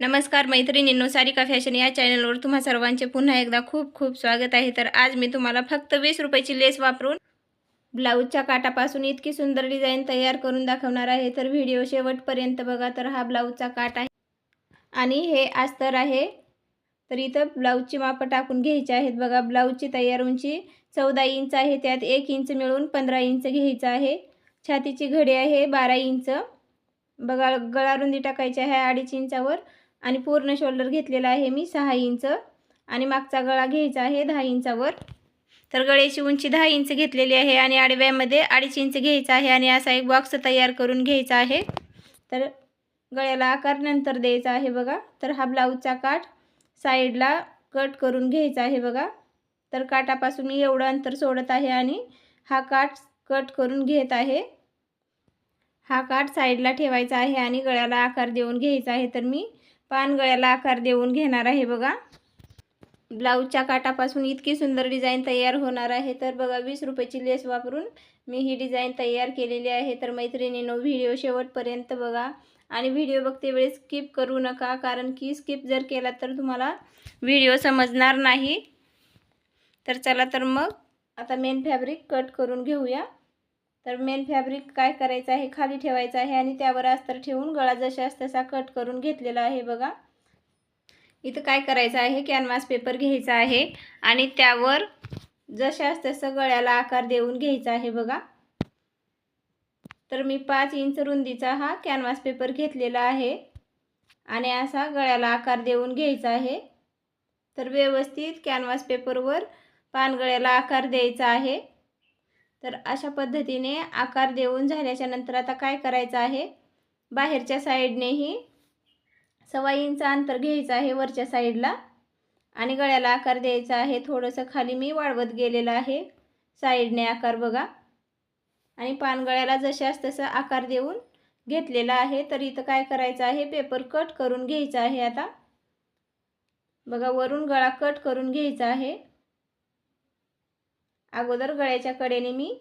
नमस्कार मैत्रिणींनो सारिका फॅशन या चॅनलवर तुम्हा सर्वांचे पुन्हा एकदा खूप खूप स्वागत आहे. तर आज मी तुम्हाला फक्त वीस रुपयाची लेस वापरून ब्लाऊजच्या काटापासून इतकी सुंदर डिझाईन तयार करून दाखवणार आहे. तर व्हिडिओ शेवटपर्यंत बघा तर हा ब्लाऊजचा काट आहे आणि हे अस्तर आहे. तर इथं ब्लाऊजची मापं टाकून घ्यायची आहेत. बघा ब्लाऊजची तयार उंची चौदा इंच आहे त्यात एक इंच मिळून पंधरा इंच घ्यायचं आहे. छातीची घडी आहे बारा इंच. बघा गळा रुंदी टाकायची आहे अडीच इंचावर. आणि पूर्ण शोल्डर घेतलेला आहे मी सहा इंच. आणि मागचा गळा घ्यायचा आहे दहा इंचावर. तर गळ्याची उंची दहा इंच घेतलेली आहे आणि आडव्यामध्ये अडीच इंच घ्यायचा आहे आणि असा एक बॉक्स तयार करून घ्यायचा आहे. तर गळ्याला आकार नंतर द्यायचा आहे बघा. तर हा ब्लाऊजचा काठ साईडला कट करून घ्यायचा आहे बघा. तर काठापासून मी एवढं अंतर सोडत आहे आणि हा काठ कट करून घेत आहे. हा काठ साईडला ठेवायचा आहे आणि गळ्याला आकार देऊन घ्यायचा आहे. तर मी पानगळ्याला आकार देऊन घेणार आहे बघा. ब्लाऊजच्या काटापासून इतकी सुंदर डिझाईन तयार होणार आहे. तर बघा वीस रुपयाची लेस वापरून मी ही डिझाईन तयार केलेली आहे. तर मैत्रिणीनो व्हिडिओ शेवटपर्यंत बघा. आणि व्हिडिओ बघते वेळेस स्किप करू नका कारण की स्किप जर केला तर तुम्हाला व्हिडिओ समजणार नाही. तर चला तर मग आता मेन फॅब्रिक कट करून घेऊया. तर मेन फॅब्रिक काय करायचं आहे? खाली ठेवायचं आहे आणि त्यावर अस्तर ठेवून गळा जशास तसा कट करून घेतलेला आहे बघा. इथं काय करायचं आहे? कॅनव्हास पेपर घ्यायचा आहे आणि त्यावर जशास तसं गळ्याला आकार देऊन घ्यायचा आहे बघा. तर मी पाच इंच रुंदीचा हा कॅनव्हास पेपर घेतलेला आहे आणि असा गळ्याला आकार देऊन घ्यायचा आहे. तर व्यवस्थित कॅनव्हास पेपरवर पानगळ्याला आकार द्यायचा आहे. तर अशा पद्धतीने आकार देऊन झाल्याच्यानंतर आता काय करायचं आहे? बाहेरच्या साईडनेही सव्वा इंच अंतर घ्यायचं आहे वरच्या साईडला. आणि गळ्याला आकार द्यायचा आहे. थोडंसं खाली मी वाढवत गेलेलं आहे. साईडने आकार बघा. आणि पानगळ्याला जशास तसं आकार देऊन घेतलेला आहे. तर इथं काय करायचं आहे? पेपर कट करून घ्यायचा आहे आता. बघा वरून गळा कट करून घ्यायचा आहे. अगोदर गळ्याच्या कडेने मी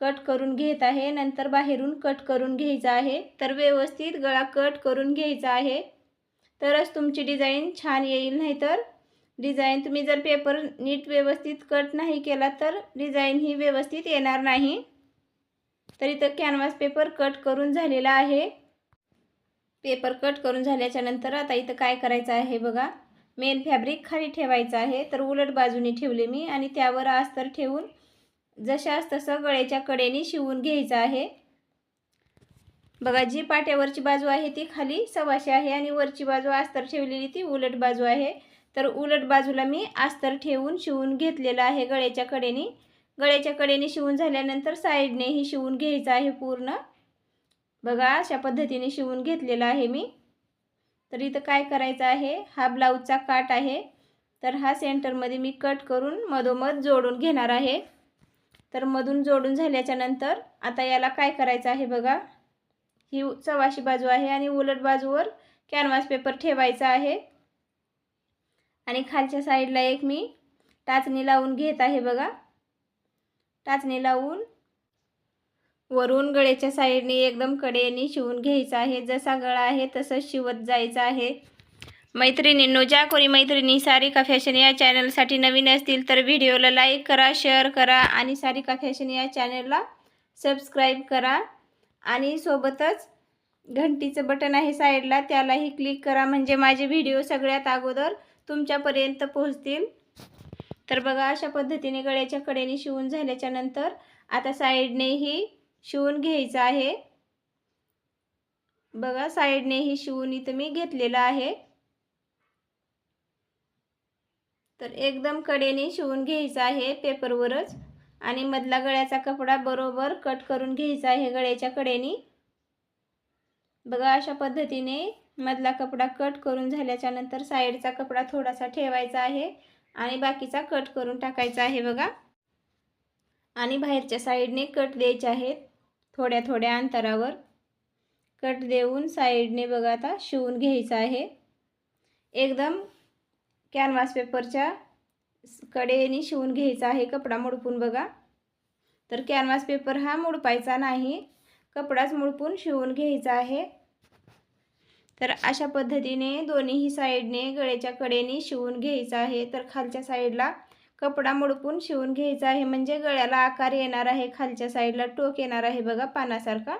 कट करून घेत आहे नंतर बाहेरून कट करून घ्यायचा आहे. तर व्यवस्थित गळा कट करून घ्यायचा आहे. तरच तुमची डिझाईन छान येईल नाही तर डिझाईन तुम्ही जर पेपर नीट व्यवस्थित कट नाही केला तर डिझाईन ही व्यवस्थित येणार नाही. तर इथं कॅनव्हास पेपर कट करून झालेला आहे. पेपर कट करून झाल्याच्यानंतर आता इथं काय करायचं आहे बघा. मेन फॅब्रिक खाली ठेवायचं आहे. तर उलट बाजूने ठेवले मी आणि त्यावर अस्तर ठेवून जशास तसं गळ्याच्या कडेने शिवून घ्यायचं आहे. बघा जी पाट्यावरची बाजू आहे ती खाली सवाशे आहे आणि वरची बाजू अस्तर ठेवलेली ती उलट बाजू आहे. तर उलट बाजूला मी अस्तर ठेवून शिवून घेतलेलं आहे गळ्याच्या कडेने. गळ्याच्या कडेने शिवून झाल्यानंतर साईडनेही शिवून घ्यायचं आहे पूर्ण. बघा अशा पद्धतीने शिवून घेतलेलं आहे मी. तर इथं काय करायचं आहे? हा ब्लाऊजचा काट आहे. तर हा सेंटरमध्ये मी कट करून मधोमध जोडून घेणार आहे. तर मधून जोडून झाल्याच्यानंतर आता याला काय करायचं आहे बघा. ही सवाशी बाजू आहे आणि उलट बाजूवर कॅनव्हास पेपर ठेवायचा आहे. आणि खालच्या साईडला एक मी टाचणी लावून घेत आहे बघा. टाचणी लावून वरून गळ्याच्या साईडने एकदम कडेने शिवून घ्यायचं आहे. जसा गळा आहे तसंच शिवत जायचं आहे. मैत्रिणींनो ज्या कोणी मैत्रिणी सारिका फॅशन या चॅनलसाठी नवीन असतील तर व्हिडिओला लाईक करा शेअर करा आणि सारिका फॅशन या चॅनलला सबस्क्राईब करा. आणि सोबतच घंटीचं बटन आहे साईडला त्यालाही क्लिक करा. म्हणजे माझे व्हिडिओ सगळ्यात अगोदर तुमच्यापर्यंत पोहोचतील. तर बघा अशा पद्धतीने गळ्याच्या कडेने शिवून झाल्याच्यानंतर आता साईडनेही शिवून घ्यायचं आहे. बघा साईडनेही शिवून इथं मी घेतलेलं आहे. तर एकदम कडेने शिवून घ्यायचं आहे पेपरवरच. आणि मधला गळ्याचा कपडा बरोबर कट करून घ्यायचा आहे गळ्याच्या कडेने. बघा अशा पद्धतीने मधला कपडा कट करून झाल्याच्यानंतर साईडचा कपडा थोडासा ठेवायचा आहे. आणि बाकीचा कट करून टाकायचा आहे बघा. आणि बाहेरच्या साईडने कट द्यायचे आहेत. थोड्या थोड्या अंतरावर. कट देऊन साईडने बघा आता शिवून घ्यायचं आहे. एकदम कॅनव्हास पेपरच्या कडेने शिवून घ्यायचा आहे कपडा मुडपून बघा. तर कॅनव्हास पेपर हा मुडपायचा नाही कपडाच मुडपून शिवून घ्यायचा आहे. तर अशा पद्धतीने दोन्हीही साईडने गळ्याच्या कडेने शिवून घ्यायचं आहे. तर खालच्या साईडला कपडा मुडपून शिवून घ्यायचा आहे. म्हणजे गळ्याला आकार येणार आहे. खालच्या साईडला टोक येणार आहे बघा पानासारखा.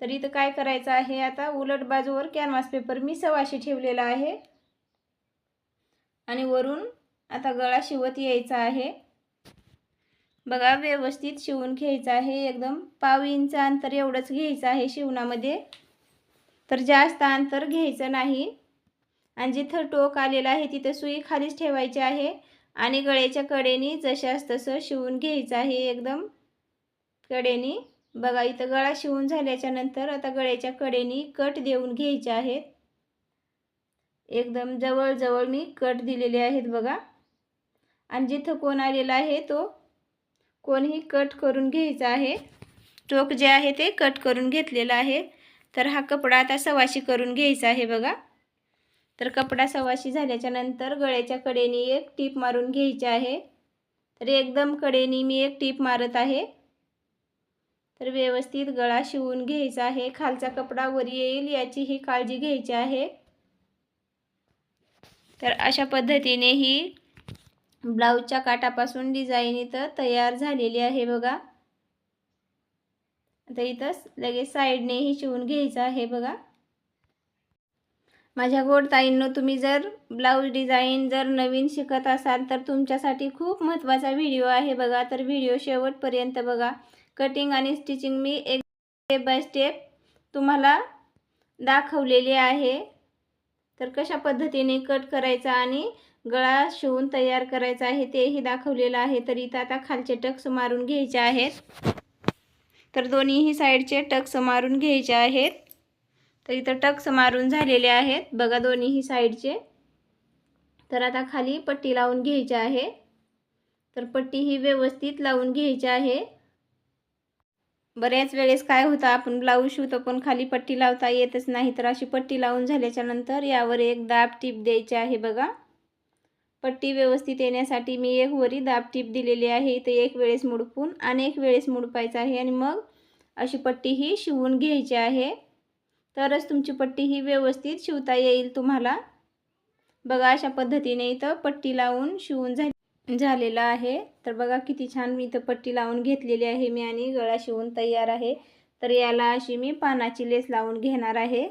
तर इथं काय करायचं आहे? आता उलट बाजूवर कॅनव्हास पेपर मी सवाशी ठेवलेला आहे. आणि वरून आता गळा शिवत यायचा आहे. बघा व्यवस्थित शिवून घ्यायचं आहे. एकदम पाव इंच अंतर एवढंच घ्यायचं आहे शिवणामध्ये. तर जास्त अंतर घ्यायचं नाही. आणि जिथं टोक आलेलं आहे तिथं सुई खालीच ठेवायची आहे. आणि गळ्याच्या कडेनी जशास तसं शिवून घ्यायचं आहे. एकदम कडेनी. बघा इथं गळा शिवून झाल्याच्यानंतर आता गळ्याच्या कडेनी कट देऊन घ्यायचे आहेत. एकदम जवळजवळ मी कट दिलेले आहेत बघा. आणि जिथं कोण आलेला आहे तो कोणही कट करून घ्यायचा आहे. टोक जे आहे ते कट करून घेतलेला आहे. तर हा कपडा आता सवाशी करून घ्यायचा आहे बघा. तर कपडा सवाशी झाल्याच्यानंतर गळ्याच्या कडेने एक टीप मारून घ्यायची आहे. तर एकदम कडेनी मी एक टीप मारत आहे. तर व्यवस्थित गळा शिवून घ्यायचा आहे. खालचा कपडा वर येईल याचीही काळजी घ्यायची आहे. तर अशा पद्धतीने ही ब्लाऊजच्या काटापासून डिझाईन इथं तयार झालेली आहे बघा. आता इथंच लगेच साईडनेही शिवून घ्यायचं आहे बघा. माझ्या गोड ताईंनो तुम्ही जर ब्लाऊज डिझाईन जर नवीन शिकत असाल तर तुमच्यासाठी खूप महत्त्वाचा व्हिडिओ आहे बघा. तर व्हिडिओ शेवटपर्यंत बघा. कटिंग आणि स्टिचिंग मी एक स्टेप बाय स्टेप तुम्हाला दाखवलेली आहे. तर कशा पद्धतीने कट करायचा आणि गळा शिवून तयार करायचा आहे तेही दाखवलेलं आहे. तर इथं आता खालचे टक्स मारून घ्यायचे आहेत. तर दोन्हीही साईडचे टक्स मारून घ्यायचे आहेत. तर इथं टक्स मारून झालेले आहेत. बघा दोन्हीही साईडचे. तर आता खाली पट्टी लावून घ्यायची आहे. तर पट्टी ही व्यवस्थित लावून घ्यायची आहे. बऱ्याच वेळेस काय होतं आपण ब्लाऊज शिवतो पण खाली पट्टी लावता येतच नाही. तर अशी पट्टी लावून झाल्याच्यानंतर यावर एक दाब टीप द्यायची आहे बघा. पट्टी व्यवस्थित येण्यासाठी मी एक वरी दाब टीप दिलेली आहे. इथे एक वेळेस मुडपून आणि एक वेळेस मुडपायचं आहे. आणि मग अशी पट्टी ही शिवून घ्यायची आहे. तरच तुमची पट्टी ही व्यवस्थित शिवता येईल तुम्हाला. बघा अशा पद्धतीने इथं पट्टी लावून शिवून झाली झालेला आहे. तर बघा किती छान मी इथं पट्टी लावून घेतलेली आहे मी आणि गळा शिवून तयार आहे. तर याला अशी मी पानाची लेस लावून घेणार आहे.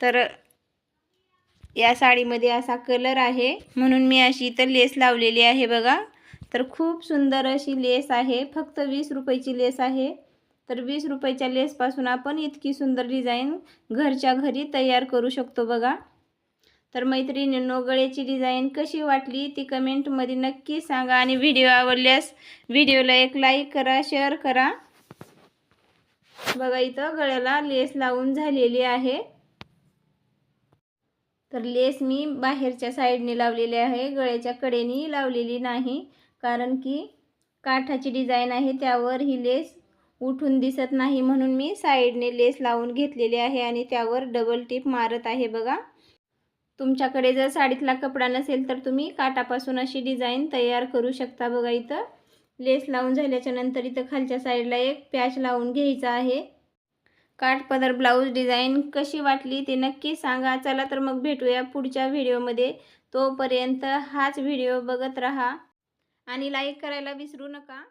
तर या साडीमध्ये असा कलर आहे. म्हणून मी अशी इथं लेस लावलेली आहे बघा. तर खूप सुंदर अशी लेस आहे. फक्त वीस रुपयाची लेस आहे. तर वीस रुपयाच्या लेसपासून आपण इतकी सुंदर डिझाईन घरच्या घरी तयार करू शकतो बघा. तर मैत्रिणींनो गळ्याची डिझाईन कशी वाटली ती कमेंटमध्ये नक्की सांगा आणि व्हिडिओ आवडल्यास व्हिडिओला एक लाईक करा शेअर करा. बघा इथं गळ्याला लेस लावून झालेली आहे. तर लेस मी बाहेरच्या साईडने लावलेली आहे गळ्याच्या कडेने लावलेली नाही कारण की काठाची डिझाईन आहे त्यावर ही लेस उठून दिसत नाही म्हणून मी साईडने लेस लावून घेतलेली आहे आणि त्यावर डबल टिप मारत आहे बघा. तुमच्याकडे जर साडीतला कपडा नसेल तर तुम्ही काटापासून अशी डिझाईन तयार करू शकता बघा इथं. लेस लावून झाल्याच्यानंतर इथं खालच्या साईडला एक पॅच लावून घ्यायचा आहे. काठपदर ब्लाऊज डिझाईन कशी वाटली ते नक्की सांगा. चला तर मग भेटूया पुढच्या व्हिडिओमध्ये. तोपर्यंत हाच व्हिडिओ बघत राहा. आणि लाईक करायला विसरू नका.